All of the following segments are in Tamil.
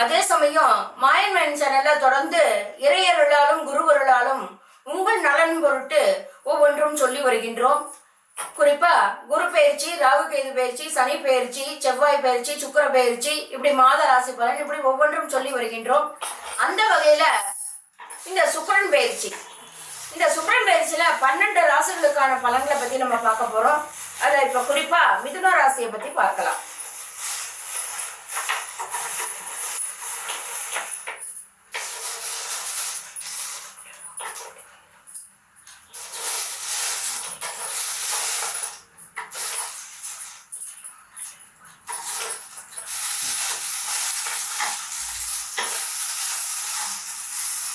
அதே சமயம் மாயன் சேனல்ல தொடர்ந்து இறையருளாலும் குருவருளாலும் உங்கள் நலன் பொருட்டு ஒவ்வொன்றும் சொல்லி வருகின்றோம். குறிப்பா குரு பயிற்சி ராகு கேது பயிற்சி சனி பயிற்சி செவ்வாய் பயிற்சி சுக்கிர பயிற்சி இப்படி மாத ராசி பலன் இப்படி ஒவ்வொன்றும் சொல்லி வருகின்றோம். அந்த வகையில இந்த சுக்கரன் பயிற்சி. இந்த சுக்கரன் பயிற்சியில பன்னெண்டு ராசிகளுக்கான பலன்களை பத்தி நம்ம பார்க்க போறோம். அதை இப்ப குறிப்பா மிதுன ராசியை பத்தி பார்க்கலாம்.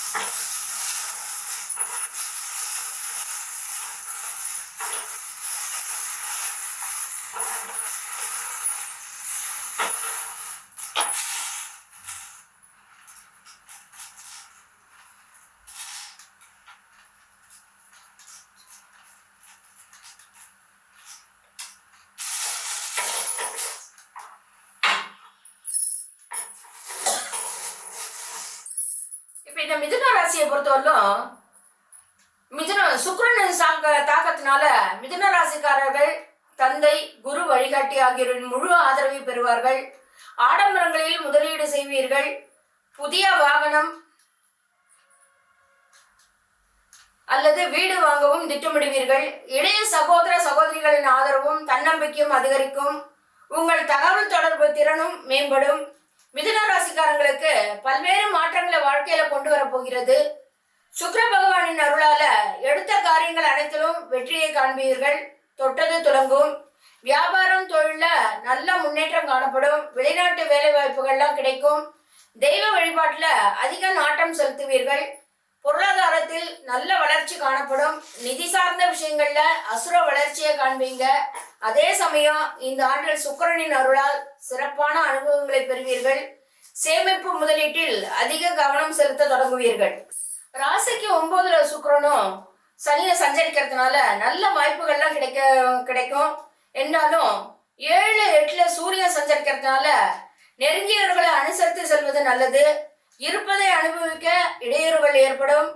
இப்ப இந்த மிதுன ராசியை பொறுத்தவரையும் மிதுன சுக்கிரனின் சாங்க தாக்கத்தினால மிதுன ராசிக்காரர்கள் தந்தை குரு வழிகாட்டி ஆகியோரின் முழு ஆதரவை பெறுவார்கள். ஆடம்பரங்களில் முதலீடு செய்வீர்கள். புதிய வாகனம் அல்லது வீடு வாங்கவும் திட்டமிடுவீர்கள். இளைய சகோதர சகோதரிகளின் ஆதரவும் தன்னம்பிக்கையும் அதிகரிக்கும். உங்கள் தகவல் தொடர்பு திறனும் மேம்படும். மிதுன ராசிக்காரங்களுக்கு பல்வேறு மாற்றங்களை வாழ்க்கையில கொண்டு வர போகிறது. சுக்கர பகவானின் அருளால எடுத்த காரியங்கள் அனைத்திலும் வெற்றியை காண்பீர்கள். தொட்டது துலங்கும். வியாபாரம் தொழில நல்ல முன்னேற்றம் காணப்படும். வெளிநாட்டு வேலை வாய்ப்புகள்லாம் கிடைக்கும். தெய்வ வழிபாட்டுல அதிக நாட்டம் செலுத்துவீர்கள். பொருளாதாரத்தில் நல்ல வளர்ச்சி காணப்படும். நிதி சார்ந்த விஷயங்கள்ல அசுர வளர்ச்சியை காண்பீங்க. அதே சமயம் இந்த ஆண்டில் சுக்கரனின் அருளால் சிறப்பான அனுபவங்களை பெறுவீர்கள். சேமிப்பு முதலீட்டில் அதிக கவனம் செலுத்த தொடங்குவீர்கள். ராசிக்கு ஒன்பதுல சுக்கரனும் சனியை சஞ்சரிக்கிறதுனால நல்ல வாய்ப்புகள்லாம் கிடைக்க கிடைக்கும். என்றாலும் ஏழு எட்டுல சூரியன் சஞ்சரிக்கிறதுனால நெருங்கியவர்களை அனுசரித்து செல்வது நல்லது. இருப்பதை அனுபவிக்க இடையூறுகள் ஏற்படும்.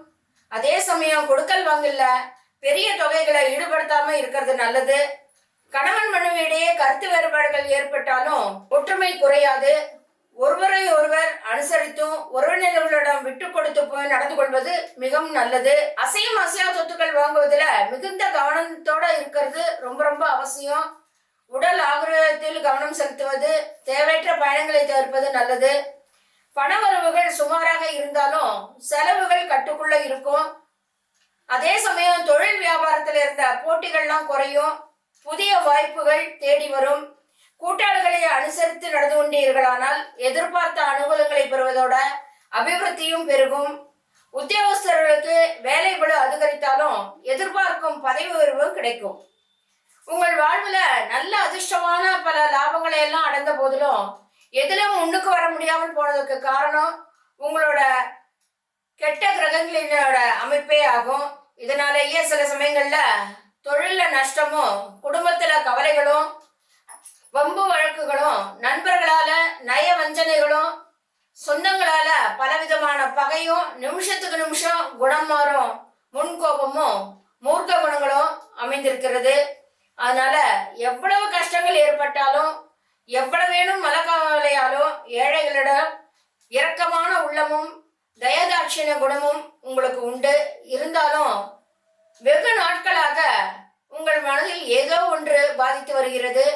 அதே சமயம் கொடுக்கல் வாங்கல பெரிய தொகைகளை ஈடுபடுத்தாம இருக்கிறது நல்லது. கணவன் மனைவியிடையே கருத்து வேறுபாடுகள் ஏற்பட்டாலும் ஒற்றுமை குறையாது. ஒருவரை ஒருவர் அனுசரித்தும் உறவினர்களிடம் விட்டு கொடுத்து போய் நடந்து கொள்வது மிகவும் நல்லது. அசையும் அசையா சொத்துக்கள் வாங்குவதில் மிகுந்த கவனத்தோட இருக்கிறது ரொம்ப ரொம்ப அவசியம். உடல் ஆரோக்கியத்தில் கவனம் செலுத்துவது தேவையற்ற பயணங்களை தவிர்ப்பது நல்லது. பணவரவுகள் சுமாராக இருந்தாலும் செலவுகள் கட்டுக்குள்ள இருக்கும். அதே சமயம் தொழில் வியாபாரத்தில் இருந்த போட்டிகள்லாம் குறையும். புதிய வாய்ப்புகள் தேடி வரும். கூட்டாளிகளை அனுசரித்து நடந்து கொண்டீர்களானால் எதிர்பார்த்த அனுகூலங்களை பெறுவதோட அபிவிருத்தியும் பெருகும். உத்தியோகஸ்தர்களுக்கு வேலை பளு அதிகரித்தாலும் எதிர்பார்க்கும் பதவி உயர்வு கிடைக்கும். உங்கள் வாழ்வுல நல்ல அதிர்ஷ்டமான பல லாபங்களை எல்லாம் அடைந்த போதிலும் எதிலும் முன்னுக்கு வர முடியாமல் போனதுக்கு காரணம் உங்களோட கெட்ட கிரகங்களினோட அமைப்பே ஆகும். இதனாலேயே சில சமயங்கள்ல தொழில நஷ்டமும் குடும்பத்துல கவலைகளும் வம்பு வழக்குகளும் நண்பர்களால நய வஞ்சனைகளும் சொந்தங்களால பலவிதமான பகையும் நிமிஷத்துக்கு நிமிஷம் குணம் மாறும் முன்கோபமும் மூர்க்க குணங்களும் அமைந்திருக்கிறது. அதனால எவ்வளவு கஷ்டங்கள் ஏற்பட்டாலும் எவ்வளவு வேணும் மலக்கவலையாலும் ஏழைகளிடம் இரக்கமான உள்ளமும் தயதாட்சிண குணமும் உங்களுக்கு உண்டு. இருந்தாலும் வெகு நாட்களாக உங்கள் மனதில் ஏதோ ஒன்று பாதித்து வருகிறது.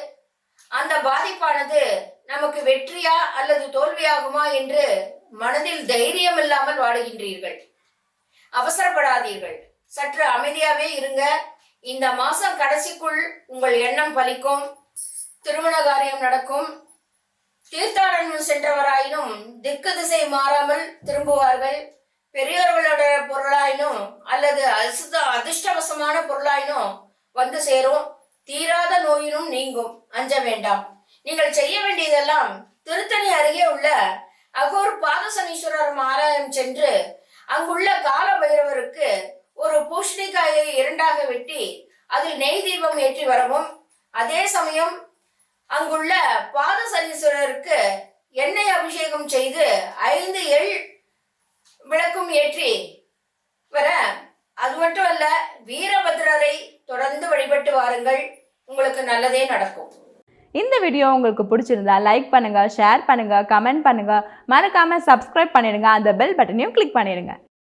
அந்த பாதிப்பானது நமக்கு வெற்றியா அல்லது தோல்வியாகுமா என்று மனதில் தைரியம் இல்லாமல் வாடுகின்றீர்கள். அவசரப்படாதீர்கள். சற்று அமைதியாவே இருங்க. இந்த மாசம் கடைசிக்குள் உங்கள் எண்ணம் பலிக்கும். திருமண காரியம் நடக்கும். தீர்த்தாடனம் சென்றவராயினும் திக்கு திசை மாறாமல் திரும்புவார்கள். பெரியோர்களோட பொருளாயினும் அல்லது அசுத அதிர்ஷ்டவசமான பொருளாயினும் வந்து சேரும். தீராத நோயினும் நீங்கும். அஞ்ச வேண்டாம். நீங்கள் செய்ய வேண்டியதெல்லாம் திருத்தணி அருகே உள்ள அகோர் பாதசனீஸ்வரர் ஆலயம் சென்று அங்குள்ள கால பைரவருக்கு ஒரு பூஷணிக்காயை இரண்டாக வெட்டி அதில் நெய் தீபம் ஏற்றி வரவும். அதே சமயம் அங்குள்ள பாதசனீஸ்வரருக்கு எண்ணெய் அபிஷேகம் செய்து ஐந்து எள் விளக்கும் ஏற்றி வர அது மட்டும் அல்ல வீரபத்ரரை தொடர்ந்து வழிபட்டு வாருங்கள். உங்களுக்கு நல்லதே நடக்கும். இந்த வீடியோ உங்களுக்கு பிடிச்சிருந்தா லைக் பண்ணுங்க ஷேர் பண்ணுங்க கமெண்ட் பண்ணுங்க. மறக்காம சப்ஸ்கிரைப் பண்ணிடுங்க. அந்த பெல் பட்டனையும் கிளிக் பண்ணிடுங்க.